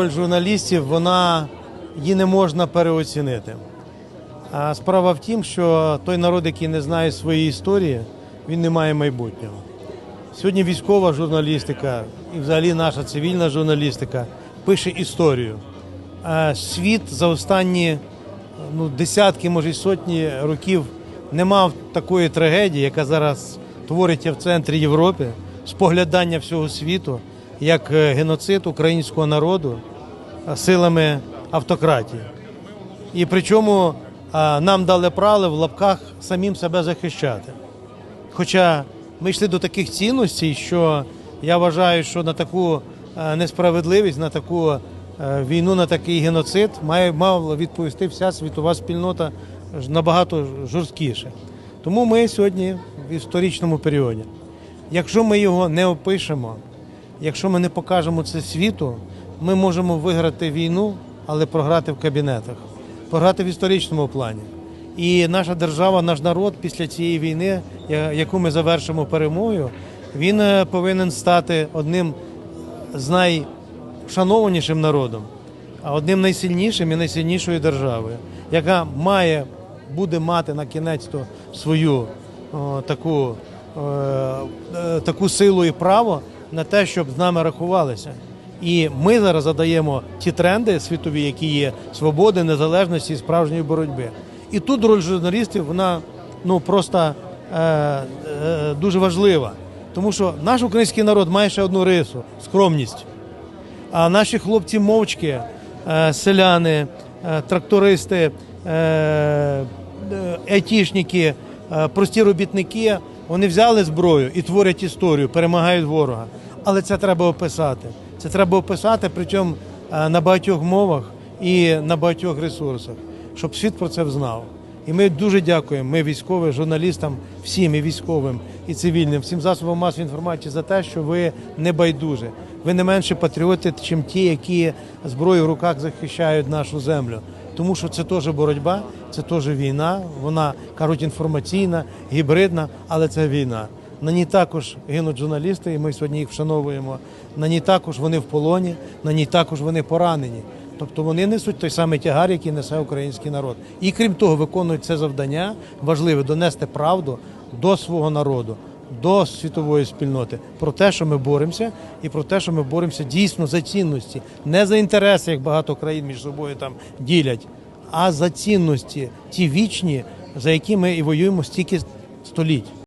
роль журналістів, вона її не можна переоцінити. А справа в тім, що той народ, який не знає своєї історії, він не має майбутнього. Сьогодні військова журналістика і взагалі наша цивільна журналістика пише історію. А світ за останні ну, десятки, може й сотні років не мав такої трагедії, яка зараз твориться в центрі Європи, споглядання всього світу, як е, геноцид українського народу е, силами автократії. І причому нам дали право в лапках самим себе захищати. Хоча ми йшли до таких цінностей, що я вважаю, що на таку е, несправедливість, на таку е, війну, на такий геноцид має мала відповісти вся світова спільнота набагато жорсткіше. Тому ми сьогодні в історичному періоді. Якщо ми його не опишемо, якщо ми не покажемо це світу, ми можемо виграти війну, але програти в кабінетах, програти в історичному плані. І наша держава, наш народ після цієї війни, яку ми завершимо перемогою, він е, повинен стати одним з найшанованішим народом, а одним найсильнішим і найсильнішою державою, яка має буде мати на кінець то свою о, таку, е, е, таку силу і право на те, щоб з нами рахувалися. І ми зараз задаємо ті тренди світові, які є свободи, незалежності і справжньої боротьби. І тут роль журналістів вона ну просто е, е, дуже важлива, тому що наш український народ має ще одну рису скромність. А наші хлопці мовчки, е, селяни, е, трактористи, е, е, е, прості робітники, вони взяли зброю і творять історію, перемагають ворога. Але це треба описати. Це треба описати, причому е, на багатьох мовах і на багатьох ресурсах, щоб світ про це знав. І ми дуже дякуємо. Ми військовим, журналістам, всім і військовим, і цивільним, всім засобам масової інформації за те, що ви не байдуже. Ви не менше патріоти, чим ті, які зброю в руках захищають нашу землю. Тому що це теж боротьба, це теж війна. Вона кажуть інформаційна, гібридна, але це війна. На ній також гинуть журналісти, і ми сьогодні їх вшановуємо. На ній також вони в полоні, на ній також вони поранені. Тобто вони несуть той самий тягар, який несе український народ. І крім того, виконують це завдання важливе донести правду до свого народу, до світової спільноти про те, що ми боремося, і про те, що ми боремося дійсно за цінності, не за інтереси, як багато країн між собою там ділять, а за цінності, ті вічні, за які ми і воюємо стільки століть.